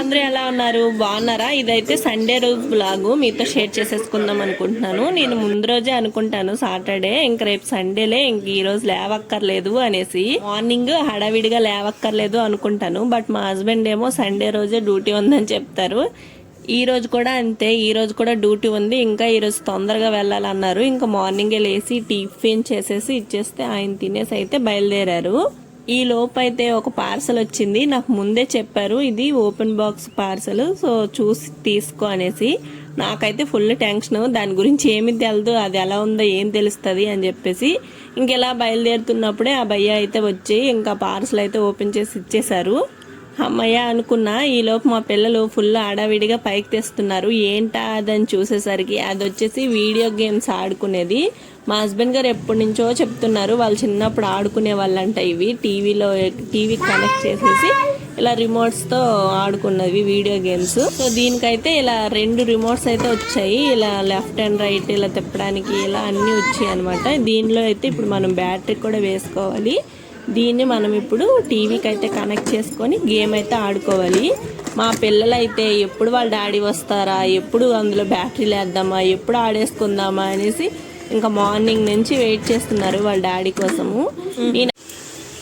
అందరూ ఎలా ఉన్నారు? బాగున్నారా? ఇదైతే సండే రోజు బ్లాగ్ మీతో షేర్ చేసేసుకుందాం అనుకుంటున్నాను. నేను ముందు రోజే అనుకుంటాను సాటర్డే ఇంక రేపు సండేలే ఇంక ఈ రోజు లేవక్కర్లేదు అనేసి. మార్నింగ్ హడావిడిగా లేవక్కర్లేదు అనుకుంటాను. బట్ మా హస్బెండ్ ఏమో సండే రోజే డ్యూటీ ఉందని చెప్తారు. ఈ రోజు కూడా అంతే. ఈ రోజు కూడా డ్యూటీ ఉంది. ఇంకా ఈ రోజు తొందరగా వెళ్ళాలన్నారు. ఇంకా మార్నింగే లేచి టిఫిన్ చేసేసి ఇచ్చేస్తే ఆయన తినేసి అయితే బయలుదేరారు. ఈ లోపైతే ఒక పార్సల్ వచ్చింది. నాకు ముందే చెప్పారు ఇది ఓపెన్ బాక్స్ పార్సల్ సో చూసి తీసుకో అనేసి. నాకైతే ఫుల్ టెన్షన్ దాని గురించి ఏమి తెలదు అది ఎలా ఉందో ఏం తెలుస్తుంది అని చెప్పేసి. ఇంకెలా బయలుదేరుతున్నప్పుడే ఆ భయ్య అయితే వచ్చి ఇంకా పార్సల్ అయితే ఓపెన్ చేసి ఇచ్చేశారు. అమ్మయ్య అనుకున్నా ఈలోపు మా పిల్లలు ఫుల్ ఆడావిడిగా పైకి తెస్తున్నారు. ఏంటా అదని చూసేసరికి అది వచ్చేసి వీడియో గేమ్స్ ఆడుకునేది. మా హస్బెండ్ గారు ఎప్పటి నుంచో చెప్తున్నారు వాళ్ళు చిన్నప్పుడు ఆడుకునే వాళ్ళంట ఇవి. టీవీలో టీవీ కనెక్ట్ చేసేసి ఇలా రిమోట్స్తో ఆడుకున్నవి వీడియో గేమ్స్. సో దీనికైతే ఇలా రెండు రిమోట్స్ అయితే వచ్చాయి. ఇలా లెఫ్ట్ అండ్ రైట్ ఇలా తిప్పడానికి ఇలా అన్నీ వచ్చాయి అనమాట దీనిలో అయితే ఇప్పుడు మనం బ్యాటరీ కూడా వేసుకోవాలి. దీన్ని మనం ఇప్పుడు టీవీకి అయితే కనెక్ట్ చేసుకొని గేమ్ అయితే ఆడుకోవాలి. మా పిల్లలు అయితే ఎప్పుడు వాళ్ళ డాడీ వస్తారా ఎప్పుడు అందులో బ్యాటరీ లేద్దామా ఎప్పుడు ఆడేసుకుందామా అనేసి ఇంకా మార్నింగ్ నుంచి వెయిట్ చేస్తున్నారు వాళ్ళ డాడీ కోసము. నేను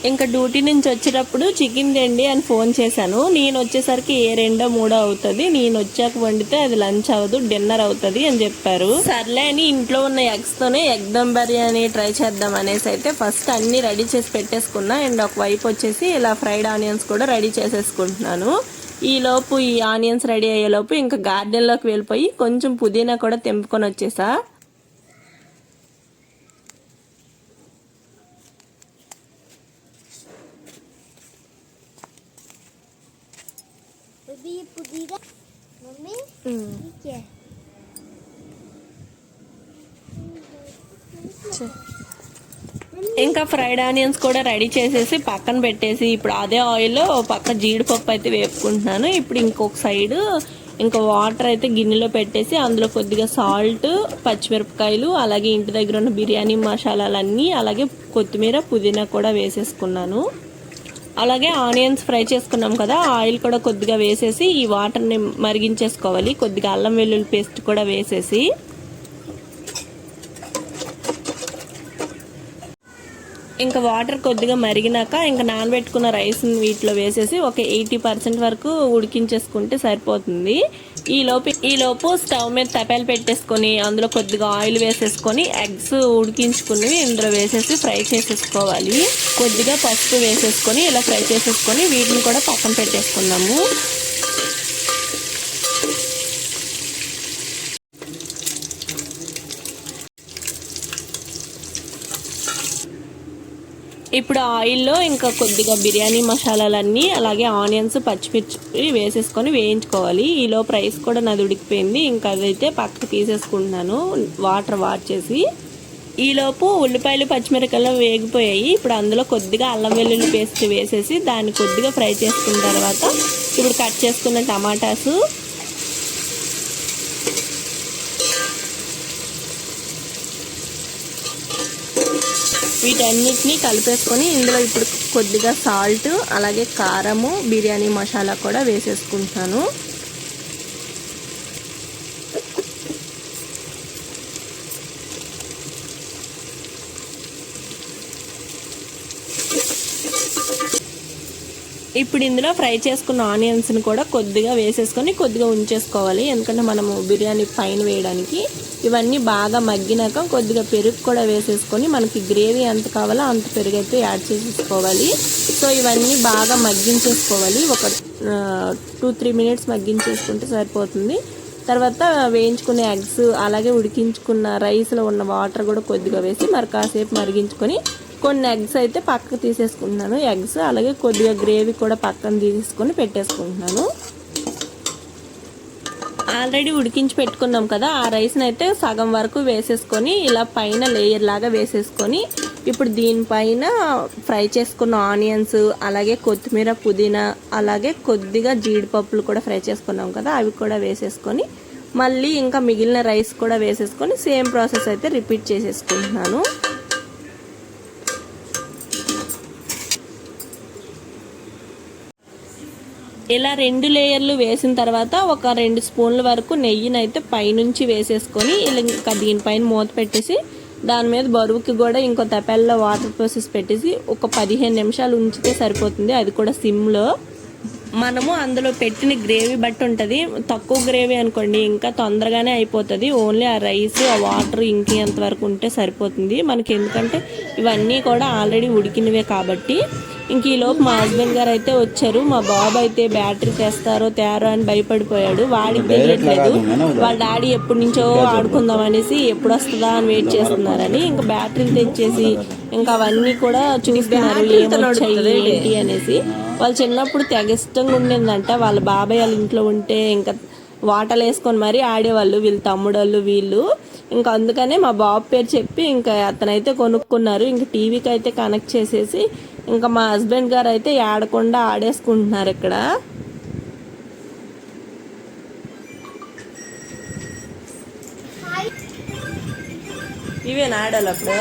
ఇంకా డ్యూటీ నుంచి వచ్చేటప్పుడు చికెన్ తెండి అని ఫోన్ చేశాను. నేను వచ్చేసరికి ఏ రెండో మూడో అవుతుంది. నేను వచ్చాక వండితే అది లంచ్ అవ్వదు డిన్నర్ అవుతుంది అని చెప్పారు. సర్లే అని ఇంట్లో ఉన్న ఎగ్స్తోనే ఎగ్ దమ్ బిర్యానీ ట్రై చేద్దాం అనేసి అయితే ఫస్ట్ అన్ని రెడీ చేసి పెట్టేసుకున్నా. అండ్ ఒక వైపు వచ్చేసి ఇలా ఫ్రైడ్ ఆనియన్స్ కూడా రెడీ చేసేసుకుంటున్నాను. ఈ లోపు ఈ ఆనియన్స్ రెడీ అయ్యేలోపు ఇంకా గార్డెన్లోకి వెళ్ళిపోయి కొంచెం పుదీనా కూడా తెంపుకొని వచ్చేసా. ఇంకా ఫ్రైడ్ ఆనియన్స్ కూడా రెడీ చేసేసి పక్కన పెట్టేసి ఇప్పుడు అదే ఆయిల్లో పక్క జీడిపప్పు అయితే వేపుకుంటున్నాను. ఇప్పుడు ఇంకొక సైడ్ ఇంకా వాటర్ అయితే గిన్నెలో పెట్టేసి అందులో కొద్దిగా సాల్ట్ పచ్చిమిరపకాయలు అలాగే ఇంటి దగ్గర ఉన్న బిర్యానీ మసాలాలన్నీ అలాగే కొత్తిమీర పుదీనా కూడా వేసేసుకున్నాను. అలాగే ఆనియన్స్ ఫ్రై చేసుకున్నాం కదా ఆయిల్ కూడా కొద్దిగా వేసేసి ఈ వాటర్ని మరిగించేసుకోవాలి. కొద్దిగా అల్లం వెల్లుల్లి పేస్ట్ కూడా వేసేసి. ఇంకా వాటర్ కొద్దిగా మరిగినాక ఇంకా నానబెట్టుకున్న రైస్ వీటిలో వేసేసి ఒక ఎయిటీ పర్సెంట్ వరకు ఉడికించేసుకుంటే సరిపోతుంది. ఈలోపు ఈలోపు స్టవ్ మీద తపాలు పెట్టేసుకొని అందులో కొద్దిగా ఆయిల్ వేసేసుకొని ఎగ్స్ ఉడికించుకుని ఇందులో వేసేసి ఫ్రై చేసేసుకోవాలి. కొద్దిగా పసుపు వేసేసుకొని ఇలా ఫ్రై చేసేసుకొని వీటిని కూడా పక్కన పెట్టేసుకుందాము. ఇప్పుడు ఆయిల్లో ఇంకా కొద్దిగా బిర్యానీ మసాలాలన్నీ అలాగే ఆనియన్స్ పచ్చిమిర్చి వేసేసుకొని వేయించుకోవాలి. ఈలో రైస్ కూడా నాది ఉడికిపోయింది. ఇంకా అదైతే పక్కకు తీసేసుకుంటున్నాను. వాటర్ వార్చేసి ఈలోపు ఉల్లిపాయలు పచ్చిమిరపకాయలు వేగిపోయాయి. ఇప్పుడు అందులో కొద్దిగా అల్లం వెల్లుల్లి పేస్ట్ వేసేసి దాన్ని కొద్దిగా ఫ్రై చేసుకున్న తర్వాత ఇప్పుడు కట్ చేసుకున్న టమాటాసు వీటన్నిటిని కలిపేసుకొని ఇందులో ఇప్పుడు కొద్దిగా సాల్ట్ అలాగే కారము బిర్యానీ మసాలా కూడా వేసేసుకుంటాను. ఇప్పుడు ఇందులో ఫ్రై చేసుకున్న ఆనియన్స్ని కూడా కొద్దిగా వేసేసుకొని కొద్దిగా ఉంచేసుకోవాలి. ఎందుకంటే మనము బిర్యానీ పైన వేయడానికి ఇవన్నీ బాగా మగ్గినాక కొద్దిగా పెరుగు కూడా వేసేసుకొని మనకి గ్రేవీ ఎంత కావాలో అంత పెరుగు అయితే యాడ్ చేసేసుకోవాలి. సో ఇవన్నీ బాగా మగ్గించేసుకోవాలి. ఒక టూ త్రీ మినిట్స్ మగ్గించేసుకుంటే సరిపోతుంది. తర్వాత వేయించుకునే ఎగ్స్ అలాగే ఉడికించుకున్న రైస్లో ఉన్న వాటర్ కూడా కొద్దిగా వేసి మరి కాసేపు మరిగించుకొని కొన్ని ఎగ్స్ అయితే పక్కకు తీసేసుకుంటున్నాను. ఎగ్స్ అలాగే కొద్దిగా గ్రేవీ కూడా పక్కన తీసేసుకొని పెట్టేసుకుంటున్నాను. ఆల్రెడీ ఉడికించి పెట్టుకున్నాం కదా ఆ రైస్ని అయితే సగం వరకు వేసేసుకొని ఇలా పైన లేయర్ లాగా వేసేసుకొని ఇప్పుడు దీనిపైన ఫ్రై చేసుకున్న ఆనియన్స్ అలాగే కొత్తిమీర పుదీనా అలాగే కొద్దిగా జీడిపప్పులు కూడా ఫ్రై చేసుకున్నాం కదా అవి కూడా వేసేసుకొని మళ్ళీ ఇంకా మిగిలిన రైస్ కూడా వేసేసుకొని సేమ్ ప్రాసెస్ అయితే రిపీట్ చేసేసుకుంటున్నాను. ఇలా రెండు లేయర్లు వేసిన తర్వాత ఒక రెండు స్పూన్ల వరకు నెయ్యినైతే పైనుంచి వేసేసుకొని ఇలా ఇంకా దీనిపైన మూత పెట్టేసి దాని మీద బరువుకి కూడా ఇంకో తపెల్లో వాటర్ ప్రాసెస్ పెట్టేసి ఒక పదిహేను నిమిషాలు ఉంచితే సరిపోతుంది. అది కూడా సిమ్లో. మనము అందులో పెట్టిన గ్రేవీ బట్టి ఉంటుంది. తక్కువ గ్రేవీ అనుకోండి ఇంకా తొందరగానే అయిపోతుంది. ఓన్లీ ఆ రైస్ ఆ వాటర్ ఇంకేంత వరకు ఉంటే సరిపోతుంది. మనకి ఎందుకంటే ఇవన్నీ కూడా ఆల్రెడీ ఉడికినవే కాబట్టి ఇంక ఈ లోపు మా హస్బెండ్ గారు అయితే వచ్చారు. మా బాబు అయితే బ్యాటరీ తెస్తారో తేరో అని భయపడిపోయాడు. వాడికి తెలియట్లేదు. వాళ్ళ డాడీ ఎప్పటి నుంచో ఆడుకుందాం అనేసి ఎప్పుడు వస్తుందా అని వెయిట్ చేస్తున్నారని ఇంకా బ్యాటరీలు తెచ్చేసి ఇంకా అవన్నీ కూడా చూస్తున్నారు. ఏమొచ్చాయి ఏంటి అనేసి. వాళ్ళు చిన్నప్పుడు తెగ ఇష్టంగా ఉండేదంట. వాళ్ళ బాబాయ్ వాళ్ళ ఇంట్లో ఉంటే ఇంకా వాటలు వేసుకొని మరీ ఆడేవాళ్ళు వీళ్ళు తమ్ముడోళ్ళు వీళ్ళు. ఇంకా అందుకనే మా బాబు పేరు చెప్పి ఇంకా అతనైతే కొనుక్కున్నారు. ఇంకా టీవీకి అయితే కనెక్ట్ చేసేసి ఇంకా మా హస్బెండ్ గారు అయితే ఆడకుండా ఆడేసుకుంటున్నారు ఇక్కడ. ఇవేనా ఆడాలి అప్పుడు?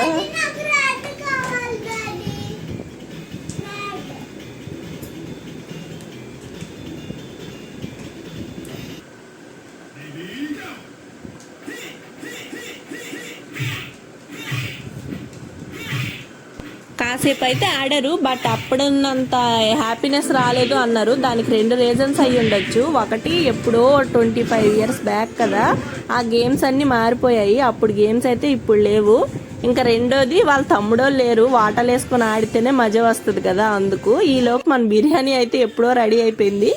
కాసేపు అయితే ఆడారు బట్ అప్పుడున్నంత హ్యాపీనెస్ రాలేదు అన్నారు. దానికి రెండు రీజన్స్ అయి ఉండొచ్చు. ఒకటి ఎప్పుడో ట్వంటీ ఫైవ్ ఇయర్స్ బ్యాక్ కదా ఆ గేమ్స్ అన్నీ మారిపోయాయి. అప్పుడు గేమ్స్ అయితే ఇప్పుడు లేవు. ఇంకా రెండోది వాళ్ళ తమ్ముడో లేరు. వాటలు వేసుకొని ఆడితేనే మజా వస్తుంది కదా అందుకు. ఈలోపు మన బిర్యానీ అయితే ఎప్పుడో రెడీ అయిపోయింది.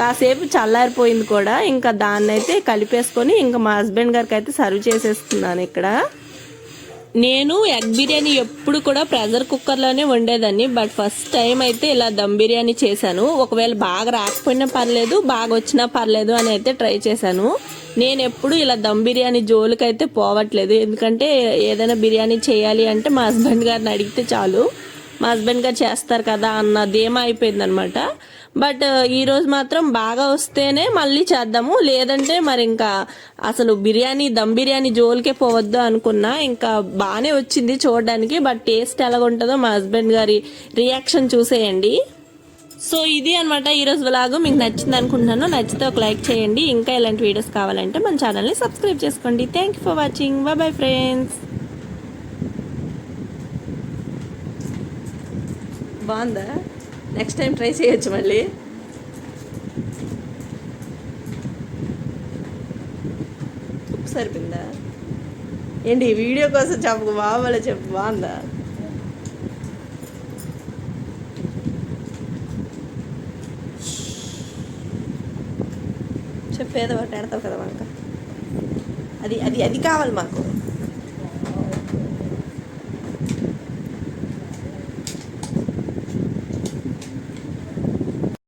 కాసేపు చల్లారిపోయింది కూడా. ఇంకా దాన్ని అయితే కలిపేసుకొని ఇంకా మా హస్బెండ్ గారికి అయితే సర్వ్ చేసేస్తున్నాను ఇక్కడ. నేను ఎగ్ బిర్యానీ ఎప్పుడు కూడా ప్రెషర్ కుక్కర్లోనే వండేదాన్ని బట్ ఫస్ట్ టైం అయితే ఇలా దమ్ బిర్యానీ చేశాను. ఒకవేళ బాగా రాకపోయినా పర్లేదు బాగా వచ్చినా పర్లేదు అని అయితే ట్రై చేశాను. నేను ఎప్పుడు ఇలా దమ్ బిర్యానీ జోలికి అయితే పోవట్లేదు. ఎందుకంటే ఏదైనా బిర్యానీ చేయాలి అంటే మా హస్బెండ్ గారిని అడిగితే చాలు. మా హస్బెండ్ గారు చేస్తారు కదా అన్న ధీమా అయిపోయింది అనమాట బట్ ఈరోజు మాత్రం బాగా వస్తేనే మళ్ళీ చేద్దాము. లేదంటే మరి ఇంకా అసలు బిర్యానీ దమ్ బిర్యానీ జోలికే పోవద్దు అనుకున్నా. ఇంకా బాగానే వచ్చింది చూడడానికి బట్ టేస్ట్ ఎలాగుంటుందో మా హస్బెండ్ గారి రియాక్షన్ చూసేయండి. సో ఇది అనమాట ఈరోజు వ్లాగ్. మీకు నచ్చింది అనుకుంటున్నాను నచ్చితే ఒక లైక్ చేయండి. ఇంకా ఇలాంటి వీడియోస్ కావాలంటే మన ఛానల్ని సబ్స్క్రైబ్ చేసుకోండి. Thank you for watching bye bye friends బాగుందా? నెక్స్ట్ టైం ట్రై చేయొచ్చు మళ్ళీ. ఉప్పు సరిపోయిందా? ఏంటి వీడియో కోసం చెప్పు బాగా చెప్పు బాగుందా చెప్పేదో ఒకటి ఆడతావు కదా మనక అది అది అది కావాలి మాకు.